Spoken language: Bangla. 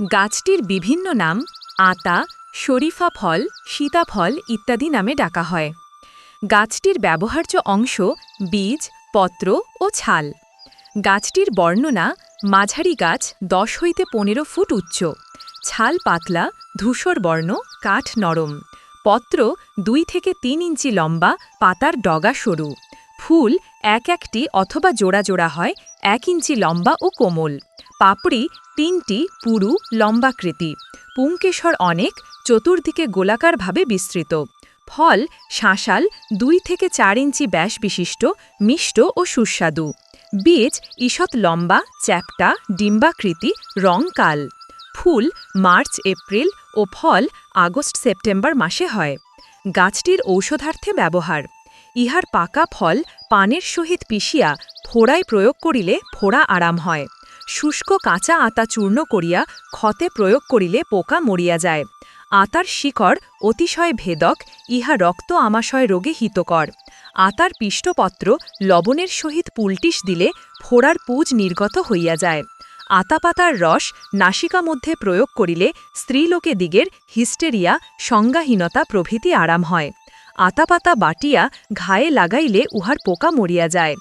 গাছটির বিভিন্ন নাম আতা, শরীফা ফল সীতাফল ইত্যাদি নামে ডাকা হয়। গাছটির ব্যবহার্য অংশ বীজ, পত্র ও ছাল। গাছটির বর্ণনা মাঝারি গাছ দশ হইতে পনেরো ফুট উচ্চ। ছাল পাতলা, ধূসর বর্ণ, কাঠ নরম। পত্র দুই থেকে তিন ইঞ্চি লম্বা, পাতার ডগা সরু। ফুল এক একটি অথবা জোড়া জোড়া হয়, এক ইঞ্চি লম্বা ও কোমল। পাপড়ি তিনটি পুরু লম্বাকৃতি পুংকেশর অনেক, চতুর্দিকে গোলাকারভাবে বিস্তৃত। ফল শাঁসাল দুই থেকে চার ইঞ্চি ব্যাস বিশিষ্ট, মিষ্ট ও সুস্বাদু। বীজ ঈষৎ লম্বা, চ্যাপ্টা, ডিম্বাকৃতি, রং কাল। ফুল মার্চ, এপ্রিল ও ফল আগস্ট, সেপ্টেম্বর মাসে হয়। গাছটির ঔষধার্থে ব্যবহার। ইহার পাকা ফল পানের সহিত পিষিয়া ফোড়ায় প্রয়োগ করিলে ফোড়া আরাম হয়। শুষ্ক কাঁচা আতা চূর্ণ করিয়া ক্ষতে প্রয়োগ করিলে পোকা মরিয়া যায়। আতার শিকড় অতিশয় ভেদক, ইহা রক্ত আমাশয় রোগে হিতকর। আতার পিষ্টপত্র লবণের সহিত পুলটিস দিলে ফোড়ার পুজ নির্গত হইয়া যায়। আতাপাতার রস নাসিকা মধ্যে প্রয়োগ করিলে স্ত্রীলোকে দিগের হিস্টেরিয়া, সংজ্ঞাহীনতা প্রভৃতি আরাম হয়। আতাপাতা বাটিয়া ঘায়ে লাগাইলে উহার পোকা মরিয়া যায়।